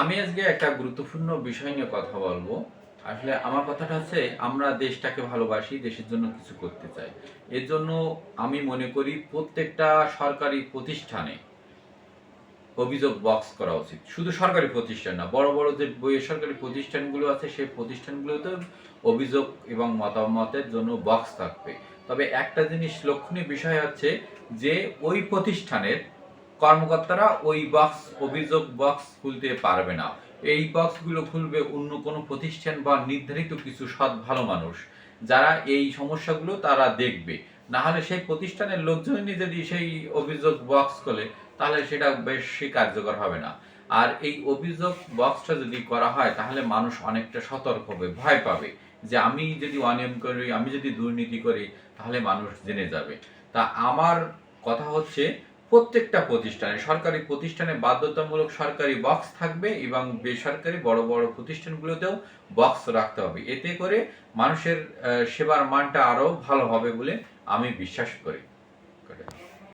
আমি আজকে একটা গুরুত্বপূর্ণ বিষয় নিয়ে কথা বলব। আসলে আমার কথাটা হচ্ছে, আমরা দেশটাকে ভালোবাসি, দেশের জন্য কিছু করতে চাই। এর জন্য আমি মনে করি প্রত্যেকটা সরকারি প্রতিষ্ঠানে অভিযোগ বক্স করা উচিত। শুধু সরকারি প্রতিষ্ঠান না, বড় বড় যে বেসরকারি প্রতিষ্ঠানগুলো আছে, সেই প্রতিষ্ঠানগুলোতে অভিযোগ এবং মতামতের জন্য বক্স থাকবে। তবে একটা জিনিস লক্ষণীয় বিষয় হচ্ছে যে, ওই প্রতিষ্ঠানের কর্মকর্তারা ওই বক্স অভিযোগ বক্স খুলতে পারবে না। এই বক্সগুলো খুলবে অন্য কোনো প্রতিষ্ঠান বা নির্ধারিত কিছু সৎ ভালো মানুষ। যারা এই সমস্যাগুলো তারা দেখবে। না হলে সেই প্রতিষ্ঠানের লোকজনই যদি সেই অভিযোগ বক্স খোলে, তাহলে সেটা বেশি কার্যকর হবে না। আর এই অভিযোগ বক্সটা যদি করা হয়, তাহলে মানুষ অনেকটা সতর্ক হবে, ভয় পাবে যে আমি যদি অনিয়ম করি, আমি যদি দুর্নীতি করি, তাহলে মানুষ জেনে যাবে। তা আমার কথা হচ্ছে প্রত্যেকটা প্রতিষ্ঠানে, সরকারি প্রতিষ্ঠানে বাধ্যতামূলক সরকারি বক্স থাকবে এবং বেসরকারি বড় বড় প্রতিষ্ঠানগুলোতেও বক্স রাখতে হবে। এতে করে মানুষের সেবার মানটা আরও ভালো হবে বলে আমি বিশ্বাস করি।